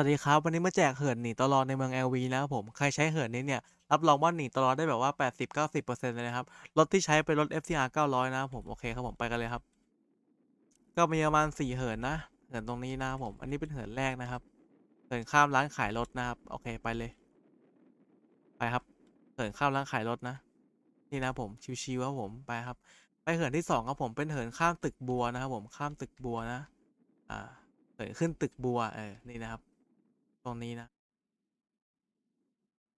สวัสดีครับ วันนี้มาแจกเหินหนีตลอดในเมือง LV นะครับผมใครใช้เหินนี้เนี่ยรับรองว่าหนีตลอดได้แบบว่า 80-90%เลยนะครับรถที่ใช้เป็นรถ FCR 900 นะครับผมโอเคครับผมไปกันเลยครับ ก็มีประมาณ 4 เหินนะ เหินตรงนี้นะครับผม อันนี้เป็นเหินแรกนะครับ เหินข้ามร้านขายรถนะครับ โอเคไปเลย ไปครับ เหินข้ามร้านขายรถนะ นี่นะครับผมชิวๆครับผมไปครับ ไปเหินที่สองครับผมเป็นเหินข้ามตึกบัวนะครับผมข้ามตึกบัวนะ อ่า เหินขึ้นตึกบัวเออนี่นะครับ รงนี้นะ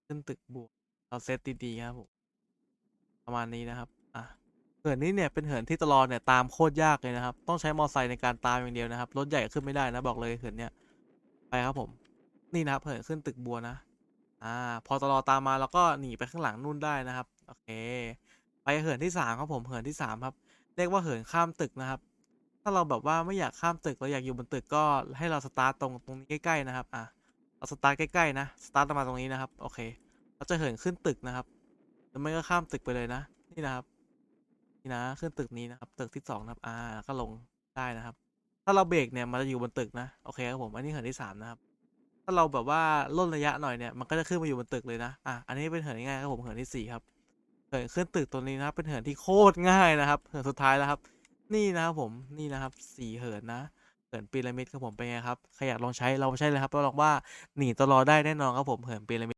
ขึ้นตึกบัวเราเซตดีๆครับผมประมาณนี้นะครับ อะเหินนี้เนี่ยเป็นเหินที่ตลอดเนี่ยตามโคตรยากเลยนะครับ ต้องใช้มอไซค์ในการตามอย่างเดียวนะครับ รถใหญ่ขึ้นไม่ได้นะบอกเลยเหินเนี่ยไปครับผม นี่นะครับเหินขึ้นตึกบัวนะ อ่า พอตลอดตามมาแล้วก็หนีไปข้างหลังนู่นได้นะครับ โอเค ไปเหินที่สามครับผม เหินที่สามครับ เรียกว่าเหินข้ามตึกนะครับ ถ้าเราแบบว่าไม่อยากข้ามตึกเราอยากอยู่บนตึกก็ให้เราสตาร์ทตรงตรงนี้ใกล้ๆนะครับ อะ เราสตาร์ทใกล้ๆนะสตาร์ทประมาณตรงนี้นะครับ โอเค เราจะเหินขึ้นตึกนะครับหรือไม่ก็ข้ามตึกไปเลยนะ นี่นะครับ นี่นะขึ้นตึกนี้นะครับ ตึกที่สองนะครับอ่าก็ลงได้นะครับ ถ้าเราเบรกเนี่ยมันจะอยู่บนตึกนะโอเคครับผมอันนี้เหินที่สามนะครับ ถ้าเราแบบว่าล่นระยะหน่อยเนี่ยมันก็จะขึ้นมาอยู่บนตึกเลยนะอะอันนี้เป็นเหินง่ายครับผมเหินที่สี่ครับเหินขึ้นตึกตัวนี้นะครับเป็นเหินที่โคตรง่ายนะครับเหินสุดท้ายแล้วครับ นี่นะครับผมนี่นะครับสี่เหินนะ เหินพีระมิดครับผมเป็นไงครับใครอยากลองใช้เราใช้เลยครับรับรองว่าหนีตลอดได้แน่นอนครับผมเหินพีระมิด